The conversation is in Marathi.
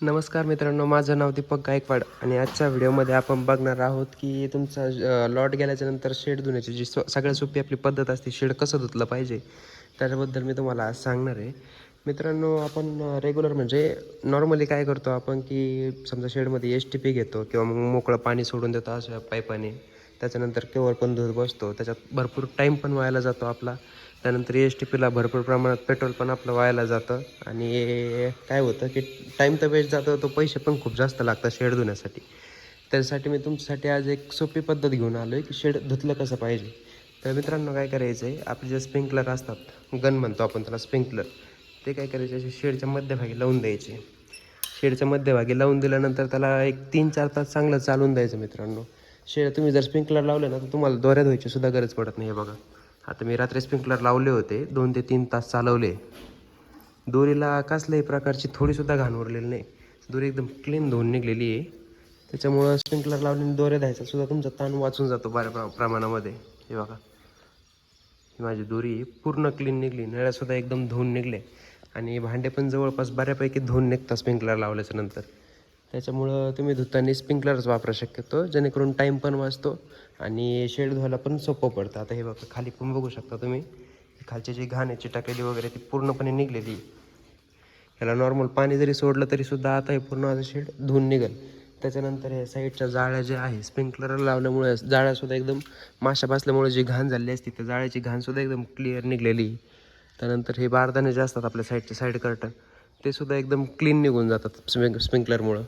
नमस्कार मित्रांनो माझं नाव दीपक गायकवाड आणि आजच्या व्हिडिओमध्ये आपण बघणार आहोत की तुमचा लॉट गेल्याच्यानंतर शेड धुण्याची जी स्व सगळ्यात सोपी आपली पद्धत असते शेड कसं धुतलं पाहिजे त्याच्याबद्दल मी तुम्हाला आज सांगणार आहे. मित्रांनो आपण रेग्युलर म्हणजे नॉर्मली काय करतो आपण की समजा शेडमध्ये एस टी पी घेतो किंवा मग मोकळं पाणी सोडून देतो अशा पाईपाने त्याच्यानंतर केवळ पण धुत बसतो त्याच्यात भरपूर टाईम पण व्हायला जातो आपला. त्यानंतर एस टी पीला भरपूर प्रमाणात पेट्रोल पण आपलं वायाला जातं. आणि काय होतं की टाईम तर वेस्ट जातं तो पैसे पण खूप जास्त लागतात शेड धुण्यासाठी. त्यासाठी मी तुमच्यासाठी आज एक सोपी पद्धत घेऊन आलो आहे की शेड धुतलं कसं पाहिजे. तर मित्रांनो काय करायचं आहे आपले जे स्प्रिंकलर असतात गन म्हणतो आपण त्याला स्प्रिंकलर ते काय करायचे असे शेडच्या मध्यभागी लावून द्यायचे. शेडच्या मध्यभागी लावून दिल्यानंतर त्याला एक तीन चार तास चांगलं चालून द्यायचं मित्रांनो. शेड तुम्ही जर स्प्रिंकलर लावले ना तर तुम्हाला दोऱ्या धुवायची सुद्धा गरज पडत नाही हे बघा. आता मी रात्री स्प्रिंकलर लावले होते. दोन ते तीन तास चालवले. दोरीला कसल्याही प्रकारची थोडीसुद्धा घाण उरलेली नाही. दोरी एकदम क्लीन धुवून निघलेली आहे. त्याच्यामुळं स्प्रिंकलर लावलेली दोऱ्या द्यायचा सुद्धा तुमचा ताण वाचून जातो बऱ्या प्र- प्रमाणामध्ये. हे बघा. ही माझी दोरी पूर्ण क्लीन निघली. नळ्यासुद्धा एकदम धुवून निघले आणि भांडे पण जवळपास बऱ्यापैकी धुवून निघतात स्प्रिंकलर लावल्याच्या नंतर. त्याच्यामुळं तुम्ही धुताना स्प्रिंकलरच वापरा शक्यतो जेणेकरून टाईम पण वाचतो आणि शेड धुवायला पण सोपं पडतं. आता हे बघा खाली पण बघू शकता तुम्ही. खालची जी घाण आहे वगैरे ती पूर्णपणे निघलेली. ह्याला नॉर्मल पाणी जरी सोडलं तरी सुद्धा आता हे पूर्ण असं शेड धुवून निघेल. त्याच्यानंतर हे साईडच्या जाळ्या ज्या आहे स्प्रिंकलर लावल्यामुळे जाळ्यासुद्धा एकदम माशा बसल्यामुळे जी घाण झाली असती त्या जाळ्याची घाणसुद्धा एकदम क्लिअर निघलेली. त्यानंतर हे बारदाणे जे असतात आपल्या साईडचे साईड कर्टन ते सुद्धा एकदम क्लीन निघून जातात स्प्रिंक स्प्रिंकलरमुळं.